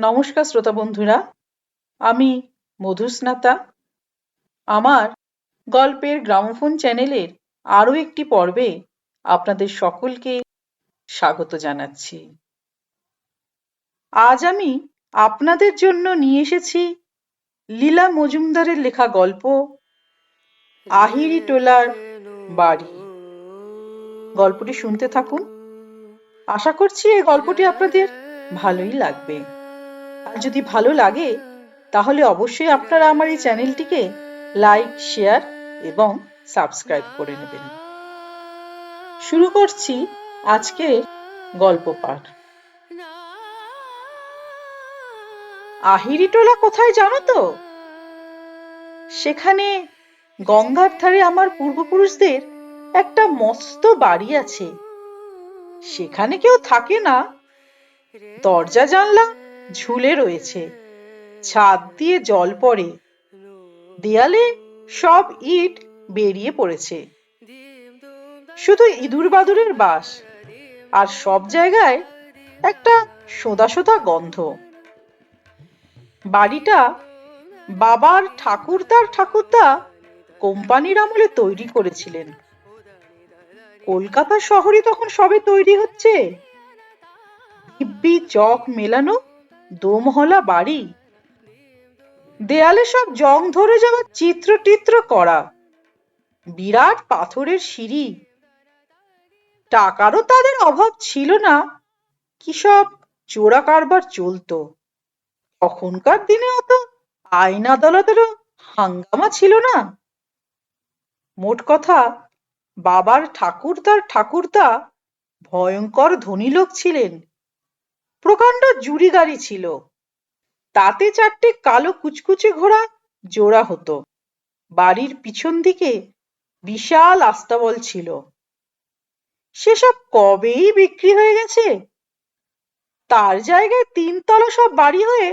নমস্কার শ্রোতা বন্ধুরা, আমি মধুস্নাতা। আমার গল্পের গ্রামোফোন চ্যানেলের আরও একটি পর্বে আপনাদের সকলকে স্বাগত জানাচ্ছি। আজ আমি আপনাদের জন্য নিয়ে এসেছি লীলা মজুমদারের লেখা গল্প, আহিরি টোলার বাড়ি। গল্পটি শুনতে থাকুন। আশা করছি এই গল্পটি আপনাদের ভালোই লাগবে। আর যদি ভালো লাগে, তাহলে অবশ্যই আপনারা আমার এই চ্যানেলটিকে লাইক, শেয়ার এবং সাবস্ক্রাইব করে নেবেন। শুরু করছি আজকের গল্প পাঠ। আহিরিটোলা কোথায় জানো তো? সেখানে গঙ্গার ধারে আমার পূর্বপুরুষদের একটা মস্ত বাড়ি আছে। সেখানে কেউ থাকে না। দরজা, জানলা ঝুলে রয়েছে। ছাদ দিয়ে জল পড়ে। দেয়ালে সব ইট বেরিয়ে পড়েছে। শুধু ইঁদুর বাদুরের বাস আর সব জায়গায় একটা সোদা সোদা গন্ধ। বাড়িটা বাবার ঠাকুরদার ঠাকুরদা কোম্পানির আমলে তৈরি করেছিলেন। কলকাতা শহরে তখন সবে তৈরি হচ্ছে। চক মেলানো দোমহলা বাড়ি? দেয়ালে সব জং ধরে যাওয়া চিত্র টিত্র করা। বিরাট পাথরের সিঁড়ি। টাকারও তাদের অভাব ছিল না। কি সব চোরা কারবার চলতো। তখনকার দিনে অত আইন আদালতেরও হাঙ্গামা ছিল না। মোট কথা, বাবার ঠাকুরদার ঠাকুরদা ভয়ঙ্কর ধনী লোক ছিলেন। প্রকাণ্ড জুড়ি গাড়ি ছিল। তাতে চারটে কালো কুচকুচে ঘোড়া জোড়া হতো। বাড়ির পিছন দিকে বিশাল আস্তাবল ছিল। সেসব কবেই বিক্রি হয়ে গেছে? তার জায়গায় তিনতলা সব বাড়ি হয়ে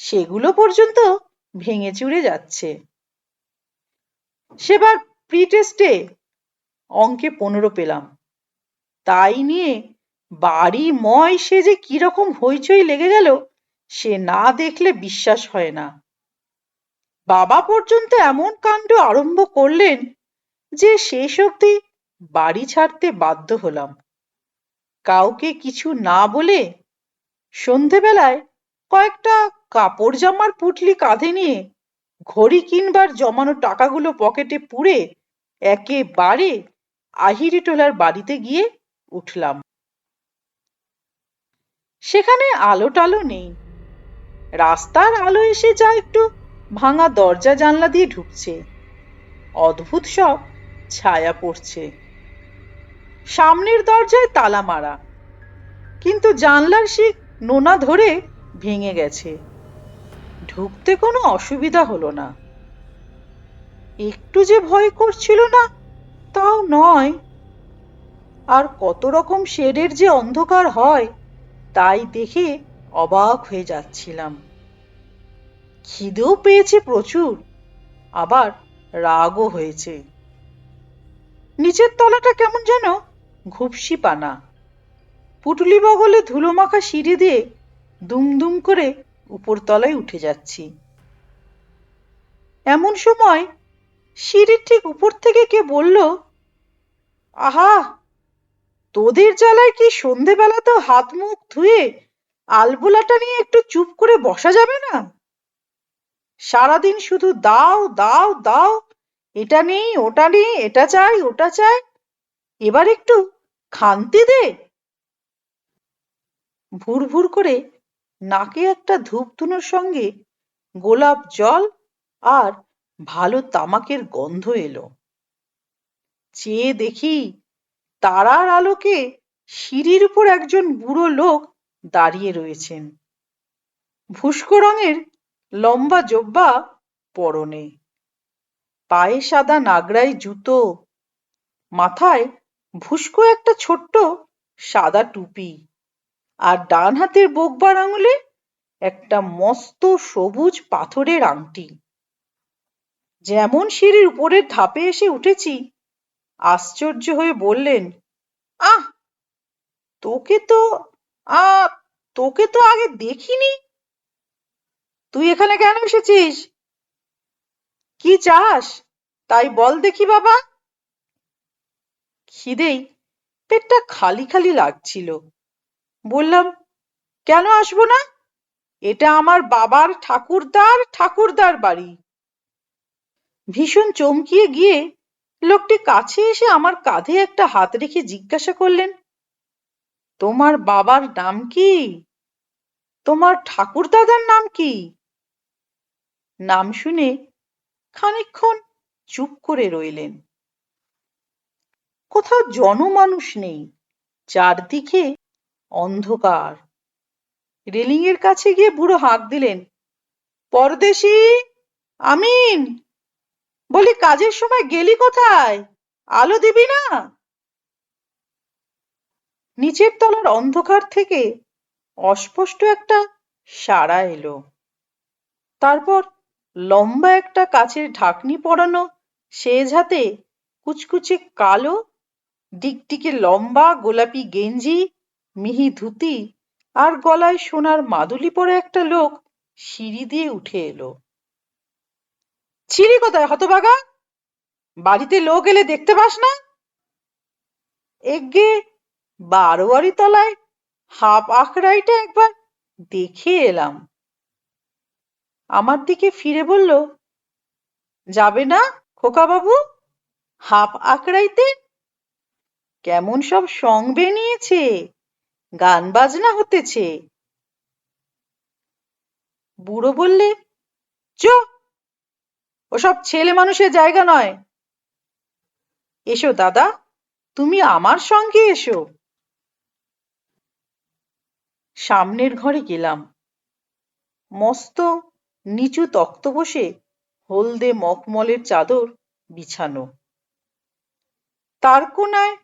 সেগুলো পর্যন্ত ভেঙে চুরে যাচ্ছে। সেবার প্রি টেস্টে অঙ্কে পনেরো পেলাম। তাই নিয়ে বাড়ি ময় সে যে কীরকম হইচই লেগে গেল, সে না দেখলে বিশ্বাস হয় না। বাবা পর্যন্ত এমন কাণ্ড আরম্ভ করলেন যে শেষ অবধি বাড়ি ছাড়তে বাধ্য হলাম। কাউকে কিছু না বলে সন্ধেবেলায় কয়েকটা কাপড় জামার পুটলি কাঁধে নিয়ে ঘড়ি কিনবার জমানো টাকাগুলো পকেটে পুরে একেবারে আহিরিটোলার বাড়িতে গিয়ে উঠলাম। সেখানে আলো টালো নেই। রাস্তার আলো এসে যা একটু ভাঙা দরজা জানলা দিয়ে ঢুকছে। অদ্ভুত সব ছায়া পড়ছে। সামনের দরজায় তালা মারা। কিন্তু জানলার শিক নোনা ধরে ভেঙে গেছে। ঢুকতে কোনো অসুবিধা হলো না। একটু যে ভয় করছিল না, তাও নয়। আর কত রকম শেডের যে অন্ধকার হয় তাই দেখে অবাক হয়ে যাচ্ছিলাম। খিদেও পেয়েছে প্রচুর, আবার রাগও হয়েছে। নিচের তলাটা কেমন যেন ঘুপসি পানা পুটুলি বগলে ধুলো মাখা সিঁড়ি দিয়ে দুম দুম করে উপরতলায় উঠে যাচ্ছি। এমন সময় সিঁড়ির ঠিক উপর থেকে কে বলল, আহা তোদের জ্বালায় কি সন্ধেবেলা তো হাত মুখ ধুয়ে আলবোলাটা নিয়ে একটু চুপ করে বসা যাবে না? সারাদিন শুধু দাও দাও দাও, এটা নেই, ওটা নেই, এটা চাই, ওটা চাই, এবার একটু খান্তি দে। ভুর ভুর করে নাকে একটা ধূপধুনোর সঙ্গে গোলাপ জল আর ভালো তামাকের গন্ধ এলো। চেয়ে দেখি তারার আলোকে সিঁড়ির উপর একজন বুড়ো লোক দাঁড়িয়ে রয়েছেন। ভুস্কো রঙের লম্বা জব্বা পরনে। পায়ে সাদা নাগরাই জুতো। মাথায় ভুস্কো একটা ছোট্ট সাদা টুপি আর ডান হাতের বোকবার আঙুলে একটা মস্ত সবুজ পাথরের আংটি। যেমন সিঁড়ির উপরের ধাপে এসে উঠেছি আশ্চর্য হয়ে বললেন, আহ, তোকে তো আ তোকে তো আগে দেখিনি? তুই এখানে কেন এসেছিস? কি চাস? তাই বল দেখি বাবা। খিদেই পেটটা খালি খালি লাগছিল। বললাম, কেন আসব না? এটা আমার বাবার ঠাকুরদার ঠাকুরদার বাড়ি। ভীষণ চমকিয়ে গিয়ে লোকটি কাছে এসে আমার কাঁধে একটা হাত রেখে জিজ্ঞাসা করলেন, তোমার বাবার নাম কি? তোমার ঠাকুরদাদার নাম কি? নাম শুনে খানিকক্ষণ চুপ করে রইলেন। কোথাও জনমানুষ নেই, চারদিকে অন্ধকার। রেলিং এর কাছে গিয়ে বুড়ো হাঁক দিলেন, পরদেশি, আমিন! বলি কাজের সময় গেলি কোথায়? আলো দিবি না? নিচের তলার অন্ধকার থেকে অস্পষ্ট একটা সাড়া এলো। তারপর লম্বা একটা কাচের ঢাকনি পরানো সেজ হাতে কুচকুচে কালো ডিকটিকে লম্বা গোলাপি গেঞ্জি, মিহি ধুতি আর গলায় সোনার মাদুলি পরে একটা লোক সিঁড়ি দিয়ে উঠে এলো। ছিলি কোথায় হতবাগা বাড়িতে লোক এলে দেখতে পাস না? এগে বারোয়ারি তলায় হাফ আখড়াইটা একবার দেখে এলাম। আমার দিকে ফিরে বলল, যাবে না খোকা বাবু হাফ আখড়াইতে? কেমন সব সং বেনিয়েছে, গান বাজনা হতেছে। বুড়ো বললে, চো ওসব ছেলে মানুষের জায়গা নয়। এসো দাদা, তুমি আমার সঙ্গে এসো। সামনের ঘরে গেলাম। মস্ত নিচু তক্ত বসে হলদে মখমলের চাদর বিছানো। তার কোনায়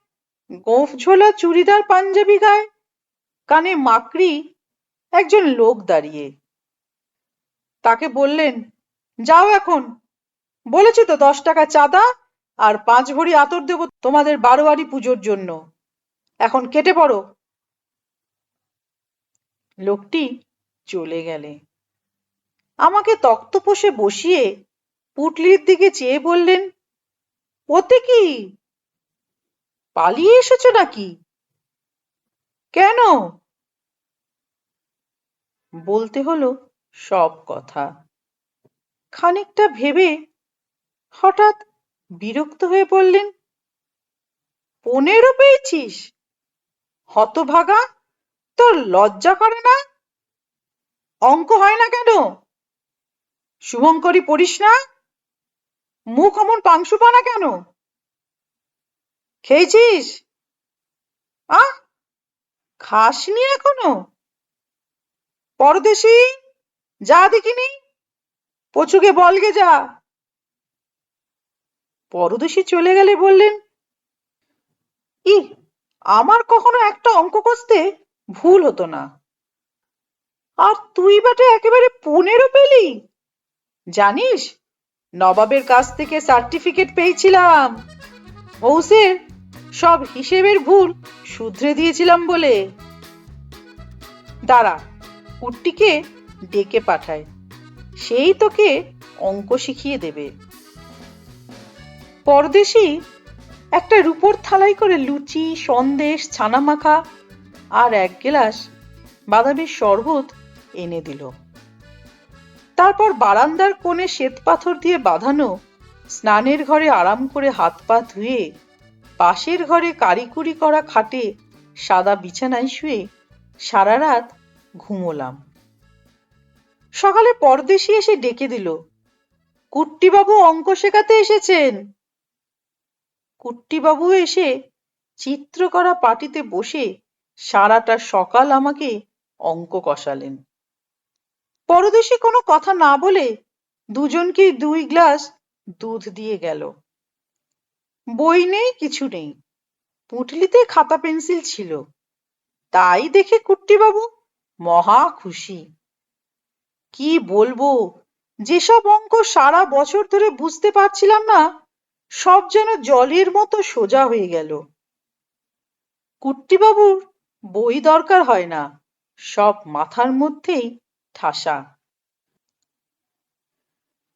গোঁফ ঝোলা চুড়িদার পাঞ্জাবি গায়ে, কানে মাকড়ি, একজন লোক দাঁড়িয়ে। তাকে বললেন, যাও এখন। বলেছি তো, দশ টাকা চাঁদা আর পাঁচ ভরি আতর দেব তোমাদের বারোয়ারি পুজোর জন্য। এখন কেটে পড়ো। লোকটি চলে গেলে। আমাকে তক্তপোষে বসিয়ে পুটলির দিকে চেয়ে বললেন, ওতে কি? পালিয়ে এসেছ নাকি? কেন? বলতে হলো সব কথা। খানিকটা ভেবে হঠাৎ বিরক্ত হয়ে বললেন, পনেরো পেয়েছিস? হতভাগা, তোর লজ্জা করে না? অঙ্ক হয় না কেন? শুভঙ্করী পড়িস না? মুখ অমন পাংশুপানা কেন? খেয়েছিস? আহ, খাসনি এখনও? পরদেশি, যা দেখিনি? পচুকে বলগে যা। পরদেশি চলে গেলে বললেন ই আমার কখনো একটা অঙ্ক কষতে ভুল হতো না। আর তুই বাটে একেবারে পনেরো পেলি। জানিস, নবাবের কাছ থেকে সার্টিফিকেট পেয়েছিলাম। হৌসের সব হিসেবের ভুল শুধরে দিয়েছিলাম বলে। দাঁড়া, কুট্টিকে ডেকে পাঠায়। সেই তোকে অঙ্ক শিখিয়ে দেবে। পরদেশি? একটা রূপোর থালাই করে লুচি, সন্দেশ ছানা মাখা আর এক গ্লাস বাদামের শরবত এনে দিল। তারপর বারান্দার কোণে শ্বেত পাথর দিয়ে বাঁধানো, স্নানের ঘরে আরাম করে হাত পা ধুয়ে, পাশের ঘরে কারিকুরি করা খাটে সাদা বিছানায় শুয়ে সারা রাত ঘুমোলাম। সকালে পরদেশি এসে ডেকে দিল, কুট্টিবাবু অঙ্ক শেখাতে এসেছেন? কুট্টিবাবু এসে চিত্র করা পাটিতে বসে সারাটা সকাল আমাকে অঙ্ক কষালেন। পরদেশে কোনো কথা না বলে দুজনকেই দুই গ্লাস দুধ দিয়ে গেল। বই নেই, কিছু নেই। পুঁটলিতে খাতা পেন্সিল ছিল। তাই দেখে কুট্টিবাবু মহা খুশি। কি বলব, যেসব অঙ্ক সারা বছর ধরে বুঝতে পারছিলাম না সব যেন জলের মতো সোজা হয়ে গেল। কুট্টিবাবুর বই দরকার হয় না, সব মাথার মধ্যেই ঠাসা।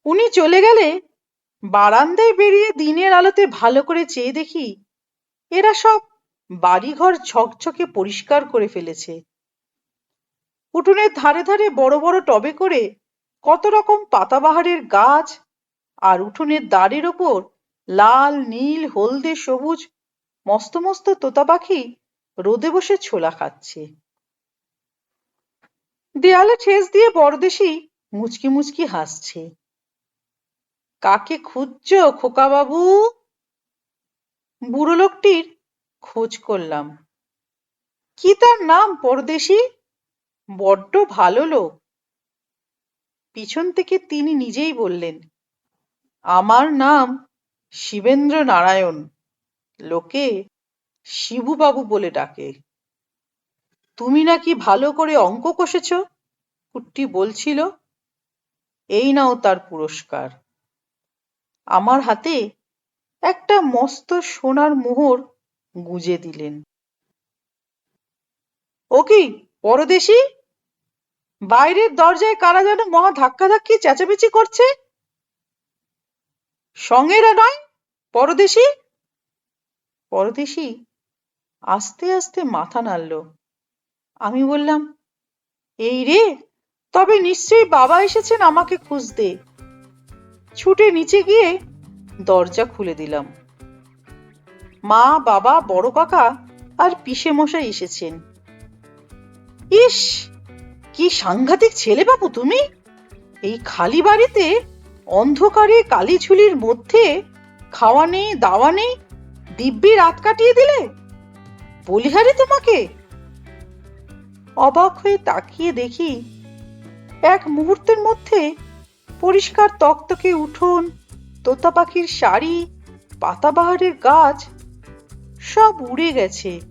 উনি চলে গেলে বারান্দায় বেরিয়ে দিনের আলোতে ভালো করে চেয়ে দেখি এরা সব বাড়িঘর ঝকঝকে পরিষ্কার করে ফেলেছে। উঠোনের ধারে ধারে বড় বড় টবে করে কত রকম পাতাবাহারের গাছ আর উঠোনের দ্বারের ওপর লাল, নীল, হলদে সবুজ, মস্ত মস্ত তোতা পাখি রোদে বসে ছোলা খাচ্ছে। দেয়ালে ঠেস দিয়ে বড়দেশি মুচকি মুচকি হাসছে। কাকে খুঁজছ খোকা বাবু বুড়ো লোকটির খোঁজ করলাম। কি তার নাম পরদেশি? বড্ড ভালো লোক। পিছন থেকে তিনি নিজেই বললেন, আমার নাম শিবেন্দ্র নারায়ণ লোকে শিবুবাবু বলে ডাকে। তুমি নাকি ভালো করে অঙ্ক কষেছ? কুট্টি বলছিল, এই নাও তার পুরস্কার। আমার হাতে একটা মস্ত সোনার মোহর গুজে দিলেন। ও কি পরদেশি? বাইরের দরজায় কারা যেন মহা ধাক্কাধাক্কি চেঁচামেচি করছে? সঙ্গেরা নয়, পরদেশি? পরদেশি? আস্তে আস্তে মাথা নাড়ল। আমি বললাম, এই রে, তবে নিশ্চয়ই বাবা এসেছেন আমাকে খুঁজতে। ছুটে নিচে গিয়ে দরজা খুলে দিলাম। মা, বাবা, বড় কাকা আর পিসে মশাই এসেছেন। ইস, কি সাংঘাতিক ছেলে বাবু তুমি! এই খালি বাড়িতে অন্ধকারে কালি ঝুলির মধ্যে খাওয়া নেই দাওয়া নেই দিব্যি রাত কাটিয়ে দিলে? বলিহারি তোমাকে? অবাক হয়ে তাকিয়ে দেখি এক মুহূর্তের মধ্যে পরিষ্কার তকতকে উঠোন, তোতা পাখির শাড়ি, পাতাবাহারের গাছ সব উড়ে গেছে।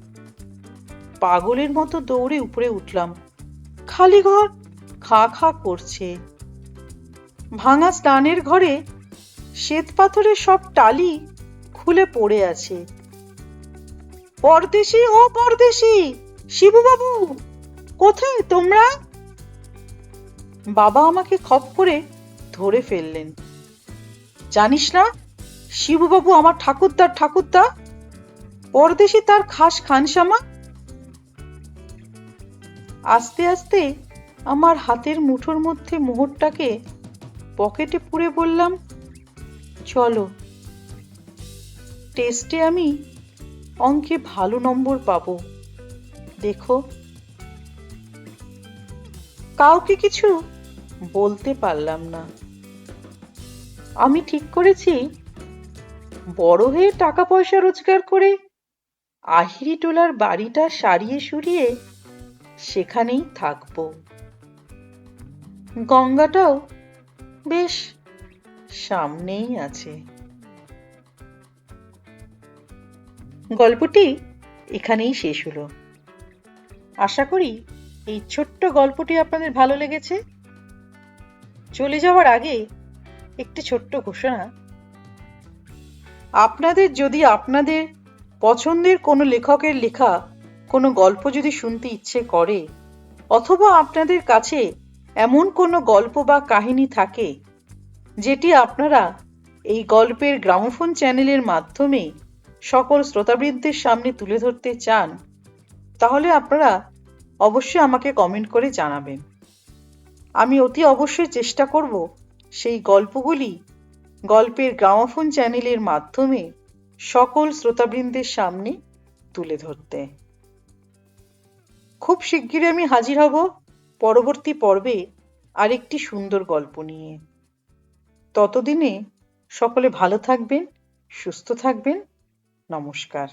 পাগলের মতো দৌড়ে উপরে উঠলাম। খালি ঘর খা খা করছে। ভাঙা স্নানের ঘরে শ্বেত পাথরের সব টালি খুলে পড়ে আছে। পরদেশি, ও পরদেশি শিবু বাবু কোথায় তোমরা? বাবা আমাকে খপ করে ধরে ফেললেন। জানিস না, শিবুবাবু আমার ঠাকুরদার ঠাকুরদা? পরদেশি তার খাস খানসামা? আস্তে আস্তে আমার হাতের মুঠোর মধ্যে মোহরটাকে পকেটে পুরে বললাম, চলো টেস্টে আমি অঙ্কে ভালো নম্বর পাব। দেখো। কাউকে কিছু বলতে পারলাম না। আমি ঠিক করেছি, বড় হয়ে টাকা পয়সা রোজগার করে আহিরি টোলার বাড়িটা সারিয়ে সুরিয়ে সেখানেই থাকব। গঙ্গাটাও বেশ, সামনেই আছে। গল্পটি এখানেই শেষ হলো। আশা করি এই ছোট্ট গল্পটি আপনাদের ভালো লেগেছে। চলে যাওয়ার আগে একটি ছোট্ট ঘোষণা। আপনাদের যদি আপনাদের পছন্দের কোনো লেখকের লেখা কোনো গল্প যদি শুনতে ইচ্ছে করে, অথবা আপনাদের কাছে এমন কোনো গল্প বা কাহিনী থাকে যেটি আপনারা এই গল্পের গ্রামোফোন চ্যানেলের মাধ্যমে সকল শ্রোতাবৃন্দের সামনে তুলে ধরতে চান, তাহলে আপনারা অবশ্যই আমাকে কমেন্ট করে জানাবেন। আমি অতি অবশ্যই চেষ্টা করব সেই গল্পগুলি গল্পের গ্রামোফোন চ্যানেলের মাধ্যমে সকল শ্রোতাবৃন্দের সামনে তুলে ধরতে। খুব শিগগিরই আমি হাজির হব পরবর্তী পর্বে আরেকটি সুন্দর গল্প নিয়ে। ততদিনে সকলে ভালো থাকবেন সুস্থ থাকবেন। নমস্কার।